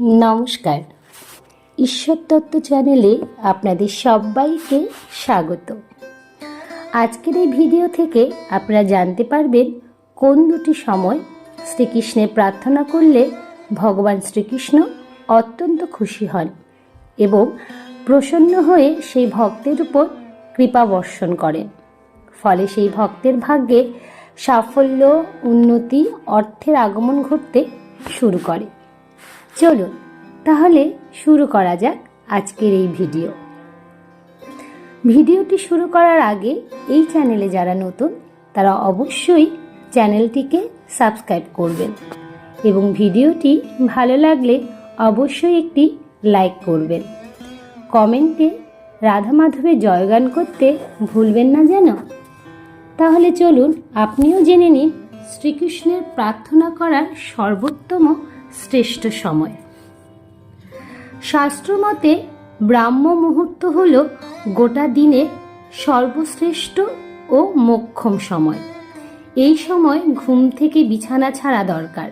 নমস্কার। ঈশ্বর তত্ত্ব চ্যানেলে আপনাদের সবাইকে স্বাগত। আজকের এই ভিডিও থেকে আপনারা জানতে পারবেন কোন দুটি সময় শ্রীকৃষ্ণের প্রার্থনা করলে ভগবান শ্রীকৃষ্ণ অত্যন্ত খুশি হন এবং প্রসন্ন হয়ে সেই ভক্তের উপর কৃপা বর্ষণ করেন। ফলে সেই ভক্তের ভাগ্যে সাফল্য, উন্নতি, অর্থের আগমন ঘটতে শুরু করে। চলুন, তাহলে শুরু করা যাক আজকের এই ভিডিও। ভিডিওটি শুরু করার আগে এই চ্যানেলে যারা নতুন, তারা অবশ্যই চ্যানেলটিকে সাবস্ক্রাইব করবেন এবং ভিডিওটি ভালো লাগলে অবশ্যই একটি লাইক করবেন। কমেন্টে রাধা মাধবের জয়গান করতে ভুলবেন না যেন? তাহলে চলুন, আপনিও জেনে নিন, শ্রীকৃষ্ণের প্রার্থনা করার সর্বোত্তম শ্রেষ্ঠ সময়। শাস্ত্রমতে ব্রাহ্ম মুহূর্ত হল গোটা দিনে সর্বশ্রেষ্ঠ ও মোক্ষম সময়। এই সময় ঘুম থেকে বিছানা ছাড়া দরকার।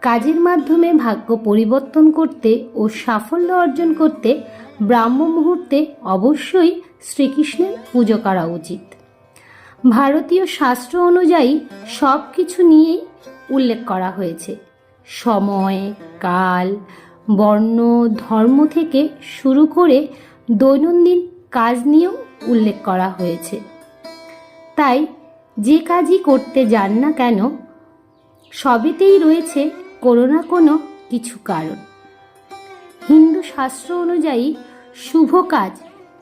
কাজের মাধ্যমে ভাগ্য পরিবর্তন করতে ও সাফল্য অর্জন করতে ব্রাহ্ম মুহূর্তে অবশ্যই শ্রীকৃষ্ণের পুজো করা উচিত। ভারতীয় শাস্ত্র অনুযায়ী সব কিছু নিয়েই উল্লেখ করা হয়েছে। সময়, কাল, বর্ণ, ধর্ম থেকে শুরু করে দৈনন্দিন কাজ নিয়েও উল্লেখ করা হয়েছে। তাই যে কাজই করতে যান না কেন, সবেতেই রয়েছে কোনো না কোনো কিছু কারণ। হিন্দু শাস্ত্র অনুযায়ী শুভ কাজ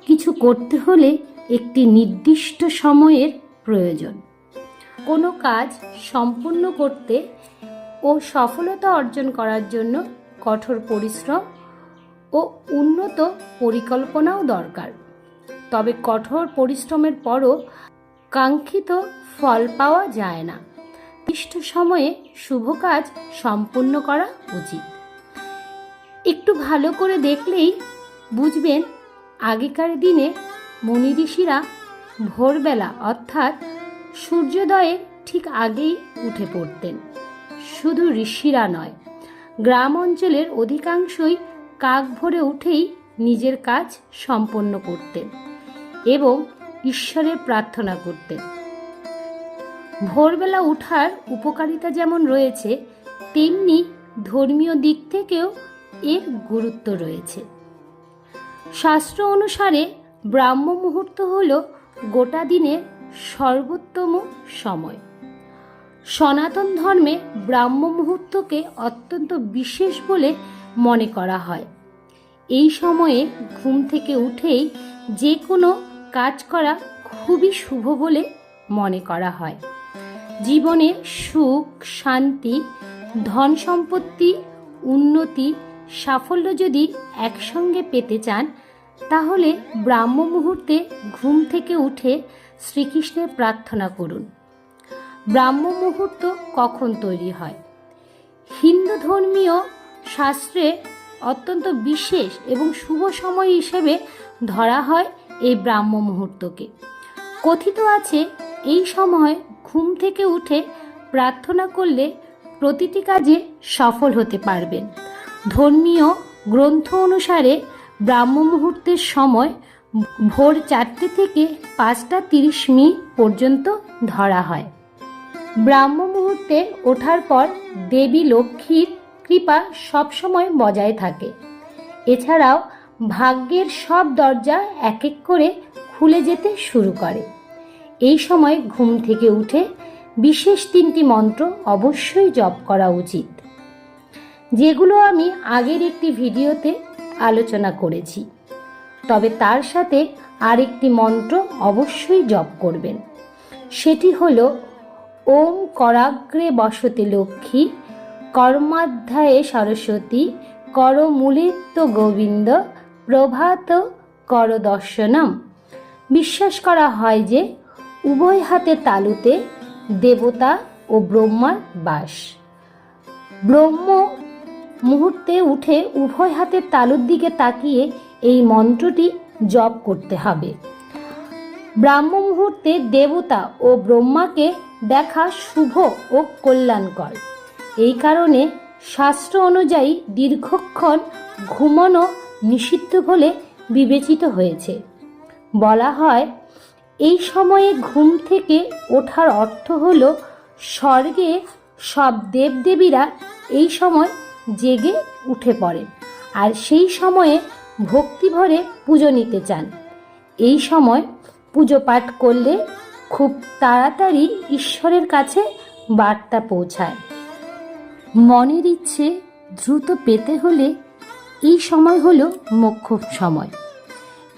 কিছু করতে হলে একটি নির্দিষ্ট সময়ের প্রয়োজন। কোনো কাজ সম্পূর্ণ করতে ও সফলতা অর্জন করার জন্য কঠোর পরিশ্রম ও উন্নত পরিকল্পনাও দরকার। তবে কঠোর পরিশ্রমের পরও কাঙ্ক্ষিত ফল পাওয়া যায় না। নির্দিষ্ট সময়ে শুভ কাজ সম্পূর্ণ করা উচিত। একটু ভালো করে দেখলেই বুঝবেন, আগেকার দিনে মুনি ঋষিরা ভোরবেলা অর্থাৎ সূর্যোদয়ের ঠিক আগেই উঠে পড়তেন। শুধু ঋষিরা নয় গ্রাম অঞ্চলের অধিকাংশই কাক ভরে উঠেই নিজের কাজ সম্পন্ন করতেন এবং ঈশ্বরের প্রার্থনা করতেন। ভোরবেলা ওঠার উপকারিতা যেমন রয়েছে, তেমনি ধর্মীয় দিক থেকেও এর গুরুত্ব রয়েছে। শাস্ত্র অনুসারে ব্রাহ্ম মুহূর্ত হল গোটা দিনের সর্বোত্তম সময়। সনাতন ধর্মে ব্রাহ্ম মুহূর্তকে অত্যন্ত বিশেষ বলে মনে করা হয়। এই সময়ে ঘুম থেকে উঠেই যে কোনো কাজ করা খুবই শুভ বলে মনে করা হয়। জীবনে সুখ, শান্তি, ধন সম্পত্তি, উন্নতি, সাফল্য যদি একসঙ্গে পেতে চান, তাহলে ব্রাহ্ম মুহূর্তে ঘুম থেকে উঠে শ্রীকৃষ্ণের প্রার্থনা করুন। ব্রাহ্ম মুহূর্ত কখন তৈরি হয়? হিন্দু ধর্মীয় শাস্ত্রে অত্যন্ত বিশেষ এবং শুভ সময় হিসেবে ধরা হয় এই ব্রাহ্ম মুহূর্তকে। কথিত আছে, এই সময় ঘুম থেকে উঠে প্রার্থনা করলে প্রতিটি কাজে সফল হতে পারবেন। ধর্মীয় গ্রন্থ অনুসারে ব্রাহ্ম মুহূর্তের সময় ভোর চারটে থেকে পাঁচটা তিরিশ মিনিট পর্যন্ত ধরা হয়। ব্রাহ্ম মুহূর্তে ওঠার পর দেবী লক্ষ্মীর কৃপা সবসময় বজায় থাকে। এছাড়াও ভাগ্যের সব দরজা এক এক করে খুলে যেতে শুরু করে। এই সময় ঘুম থেকে উঠে বিশেষ তিনটি মন্ত্র অবশ্যই জপ করা উচিত, যেগুলো আমি আগের একটি ভিডিওতে আলোচনা করেছি। তবে তার সাথে আরেকটি মন্ত্র অবশ্যই জপ করবেন। সেটি হলো ওম করাগ্রে বসতে লক্ষ্মী, কর্মাধ্যায়ে সরস্বতী করমূলিত গোবিন্দ, প্রভাত কর দর্শনম। বিশ্বাস করা হয় যে, উভয় হাতে তালুতে দেবতা ও ব্রহ্মার বাস। ব্রহ্ম মুহূর্তে উঠে উভয় হাতের তালুর দিকে তাকিয়ে এই মন্ত্রটি জপ করতে হবে। ব্রাহ্ম মুহূর্তে দেবতা ও ব্রহ্মাকে দেখা শুভ ও কল্যাণকর। এই কারণে শাস্ত্র অনুযায়ী দীর্ঘক্ষণ ঘুমানো নিষিদ্ধ বলে বিবেচিত হয়েছে। বলা হয়, এই সময়ে ঘুম থেকে ওঠার অর্থ হল, স্বর্গে সব দেবদেবীরা এই সময় জেগে উঠে পড়ে আর সেই সময়ে ভক্তিভরে পুজো নিতে চান। এই সময় পুজো পাঠ করলে খুব তাড়াতাড়ি ঈশ্বরের কাছে বার্তা পৌঁছায়। মনের ইচ্ছে দ্রুত পেতে হলে এই সময় হলো মোক্ষ সময়।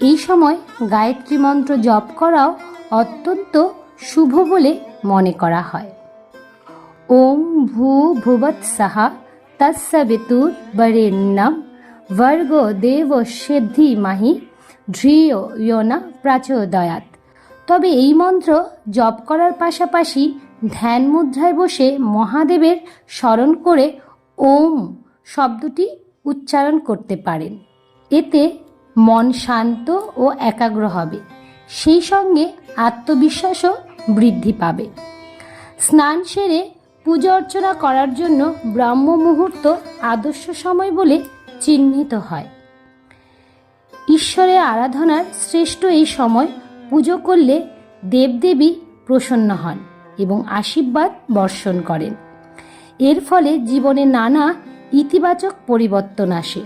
এই সময় গায়ত্রী মন্ত্র জপ করাও অত্যন্ত শুভ বলে মনে করা হয়। ওম ভূ ভুবৎ সাহা তৎসবিতুর বরেণ্যম বর্গ দেব সিদ্ধি মাহি ধ্রিয় প্রাচোদয়াত তবে এই মন্ত্র জপ করার পাশাপাশি ধ্যান মুদ্রায় বসে মহাদেবের স্মরণ করে ওম শব্দটি উচ্চারণ করতে পারেন। এতে মন শান্ত ও একাগ্র হবে। সেই সঙ্গে আত্মবিশ্বাসও বৃদ্ধি পাবে। স্নান সেরে পূজা অর্চনা করার জন্য ব্রাহ্ম মুহূর্ত আদর্শ সময় বলে চিহ্নিত হয়। ঈশ্বরের আরাধনার শ্রেষ্ঠ এই সময় পুজো করলে দেবদেবী প্রসন্ন হন এবং আশীর্বাদ বর্ষণ করেন। এর ফলে জীবনে নানা ইতিবাচক পরিবর্তন আসে।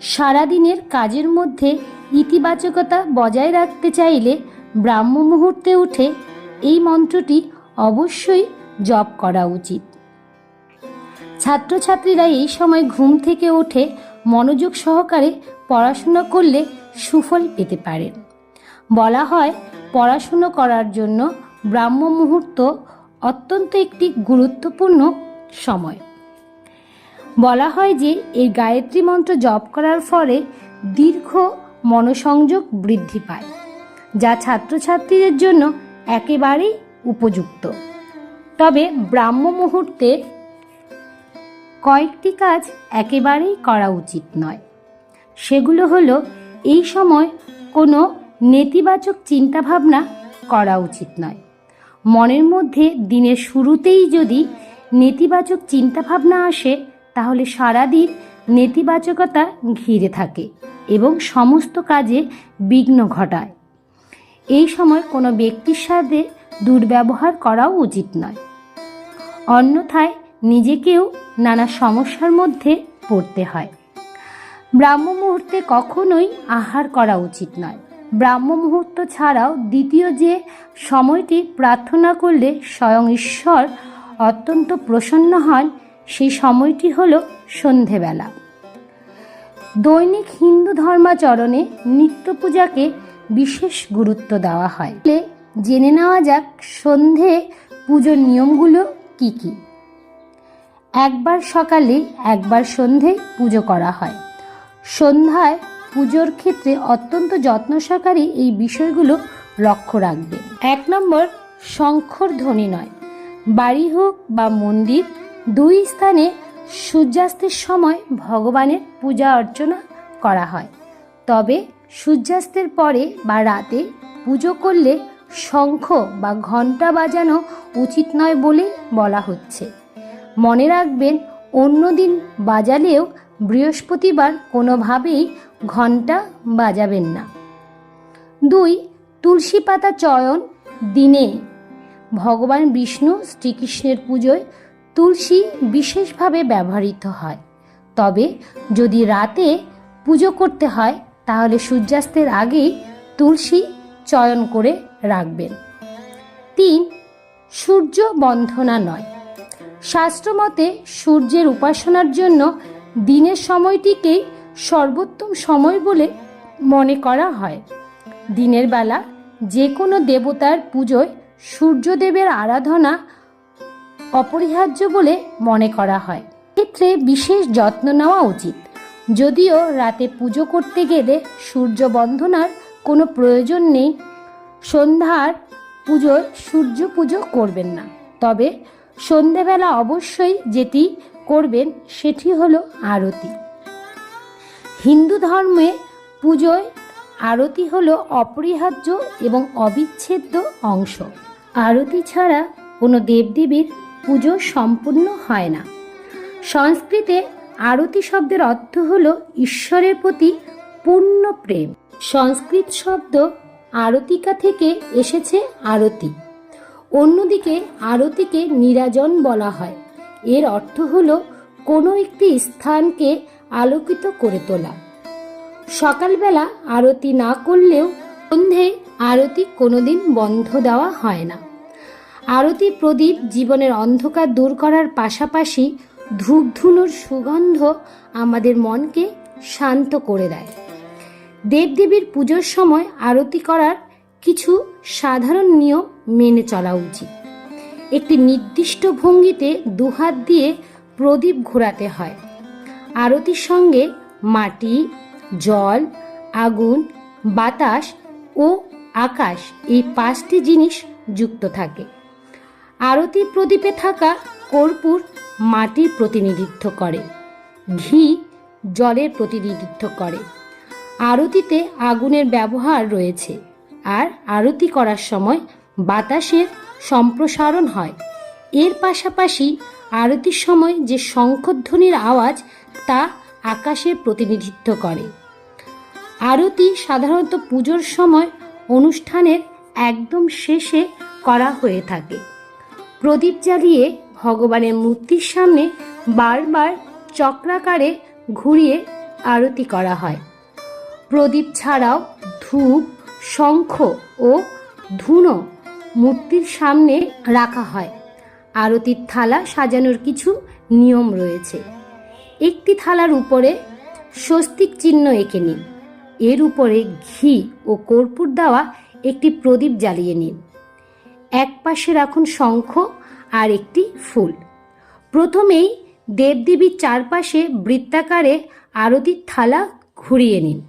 সারাদিনের কাজের মধ্যে ইতিবাচকতা বজায় রাখতে চাইলে ব্রাহ্ম মুহূর্তে উঠে এই মন্ত্রটি অবশ্যই জপ করা উচিত। ছাত্রছাত্রীরা এই সময় ঘুম থেকে উঠে মনোযোগ সহকারে পড়াশোনা করলে সুফল পেতে পারেন। বলা হয় পড়াশুনো করার জন্য ব্রাহ্ম মুহূর্ত অত্যন্ত একটি গুরুত্বপূর্ণ সময়। বলা হয় যে এই গায়ত্রী মন্ত্র জপ করার ফলে দীর্ঘ মনোসংযোগ বৃদ্ধি পায়, যা ছাত্রছাত্রীদের জন্য একেবারেই উপযুক্ত। তবে ব্রাহ্ম মুহূর্তে কয়েকটি কাজ একেবারেই করা উচিত নয়। সেগুলো হলো, এই সময় কোনো নেতিবাচক চিন্তাভাবনা করা উচিত নয়। মনের মধ্যে দিনের শুরুতেই যদি নেতিবাচক চিন্তাভাবনা আসে, তাহলে সারাদিন নেতিবাচকতা ঘিরে থাকে এবং সমস্ত কাজে বিঘ্ন ঘটায়। এই সময় কোনো ব্যক্তির সাথে দুর্ব্যবহার করাও উচিত নয়। অন্যথায় নিজেকেও নানা সমস্যার মধ্যে পড়তে হয়। ব্রাহ্ম মুহূর্তে কখনোই আহার করা উচিত নয়। ব্রাহ্ম মুহূর্ত ছাড়াও দ্বিতীয় যে সময়টি প্রার্থনা করলে স্বয়ং ঈশ্বর অত্যন্ত প্রসন্ন হন, সেই সময়টি হল সন্ধেবেলা। দৈনিক হিন্দু ধর্মাচরণে নিত্য পূজাকে বিশেষ গুরুত্ব দেওয়া হয়। জেনে নেওয়া যাক সন্ধে পুজোর নিয়মগুলো কি কি। একবার সকালে একবার সন্ধে পুজো করা হয়। সন্ধ্যায় পুজোর ক্ষেত্রে অত্যন্ত যত্ন সহকারে এই বিষয়গুলো লক্ষ্য রাখবে। এক নম্বর, শঙ্খর ধ্বনি নয়। বাড়ি হোক বা মন্দির, দুই স্থানে সূর্যাস্তের সময় ভগবানের পূজা অর্চনা করা হয়। তবে সূর্যাস্তের পরে বা রাতে পুজো করলে শঙ্খ বা ঘণ্টা বাজানো উচিত নয় বলে বলা হচ্ছে। মনে রাখবেন অন্য দিন বাজালেও বৃহস্পতিবার কোনোভাবেই ঘণ্টা বাজাবেন না। দুই, তুলসী পাতা চয়ন দিনে ভগবান বিষ্ণু শ্রীকৃষ্ণের পুজোয় তুলসী বিশেষভাবে ব্যবহৃত হয়। তবে যদি রাতে পুজো করতে হয়, তাহলে সূর্যাস্তের আগেই তুলসী চয়ন করে রাখবেন। তিন, সূর্য বন্ধনা নয়। শাস্ত্রমতে সূর্যের উপাসনার জন্য দিনের সময়টিকেই সর্বোত্তম সময় বলে মনে করা হয়। দিনের বেলা যে কোনো দেবতার পুজোয় সূর্যদেবের আরাধনা অপরিহার্য বলে মনে করা হয়। ক্ষেত্রে বিশেষ যত্ন নেওয়া উচিত। যদিও রাতে পুজো করতে গেলে সূর্য বন্ধনার কোনো প্রয়োজন নেই, সন্ধ্যার পুজোয় সূর্য পুজো করবেন না। তবে সন্ধেবেলা অবশ্যই যেটি করবেন সেটি হলো আরতি। হিন্দু ধর্মে পুজোয় আরতি হলো অপরিহার্য এবং অবিচ্ছেদ্য অংশ। আরতি ছাড়া কোনো দেবদেবীর পুজো সম্পূর্ণ হয় না। সংস্কৃতে আরতি শব্দের অর্থ হল ঈশ্বরের প্রতি পূর্ণ প্রেম। সংস্কৃত শব্দ আরতিকা থেকে এসেছে আরতি। অন্যদিকে আরতিকে নিরাজন বলা হয়। এর অর্থ হল কোনো একটি স্থানকে আলোকিত করে তোলা। সকালবেলা আরতি না করলেও সন্ধে আরতি কোনোদিন বন্ধ দেওয়া হয় না। আরতি প্রদীপ জীবনের অন্ধকার দূর করার পাশাপাশি ধূপধুনোর সুগন্ধ আমাদের মনকে শান্ত করে দেয়। দেবদেবীর পুজোর সময় আরতি করার কিছু সাধারণ নিয়ম মেনে চলা উচিত। একটি নির্দিষ্ট ভঙ্গিতে দুহাত দিয়ে প্রদীপ ঘোরাতে হয়। আরতির সঙ্গে মাটি, জল, আগুন, বাতাস ও আকাশ এই পাঁচটি জিনিস যুক্ত থাকে। আরতি প্রদীপে থাকা কর্পূর মাটির প্রতিনিধিত্ব করে, ঘি জলের প্রতিনিধিত্ব করে। আরতিতে আগুনের ব্যবহার রয়েছে, আর আরতি করার সময় বাতাসের সম্প্রসারণ হয়। এর পাশাপাশি আরতির সময় যে শঙ্খধ্বনির আওয়াজ তা আকাশের প্রতিনিধিত্ব করে। আরতি সাধারণত পুজোর সময় অনুষ্ঠানের একদম শেষে করা হয়ে থাকে। প্রদীপ জ্বালিয়ে ভগবানের মূর্তির সামনে বারবার চক্রাকারে ঘুরিয়ে আরতি করা হয়। প্রদীপ ছাড়াও ধূপ, শঙ্খ ও ধুনো মূর্তির সামনে রাখা হয়। আরতির থালা সাজানোর কিছু নিয়ম রয়েছে। একটি থালার উপরে স্বস্তিক চিহ্ন এঁকে নিন। এর উপরে ঘি ও কর্পূর দেওয়া একটি প্রদীপ জ্বালিয়ে নিন। এক পাশে রাখুন শঙ্খ আর একটি ফুল। প্রথমেই দেবদেবীর চারপাশে বৃত্তাকারে আরতির থালা ঘুরিয়ে নিন।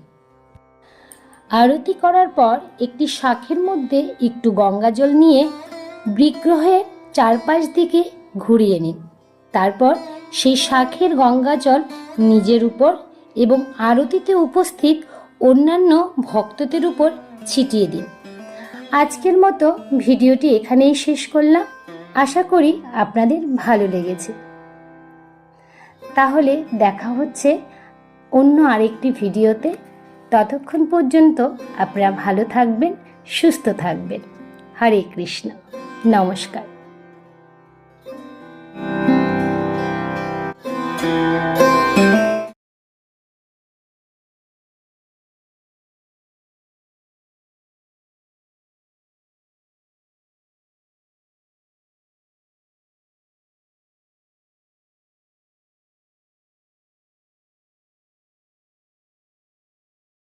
আরতি করার পর একটি শাঁখের মধ্যে একটু গঙ্গাজল নিয়ে বিগ্রহের চারপাশ দিকে ঘুরিয়ে নিন। তারপর সেই শাঁখের গঙ্গাজল নিজের উপর এবং আরতিতে উপস্থিত অন্যান্য ভক্তদের উপর ছিটিয়ে দিন। আজকের মতো ভিডিওটি এখানেই শেষ করলাম। আশা করি আপনাদের ভালো লেগেছে। তাহলে দেখা হচ্ছে অন্য আরেকটি ভিডিওতে। ততক্ষণ পর্যন্ত আপনারা ভালো থাকবেন সুস্থ থাকবেন। হরে কৃষ্ণ। নমস্কার।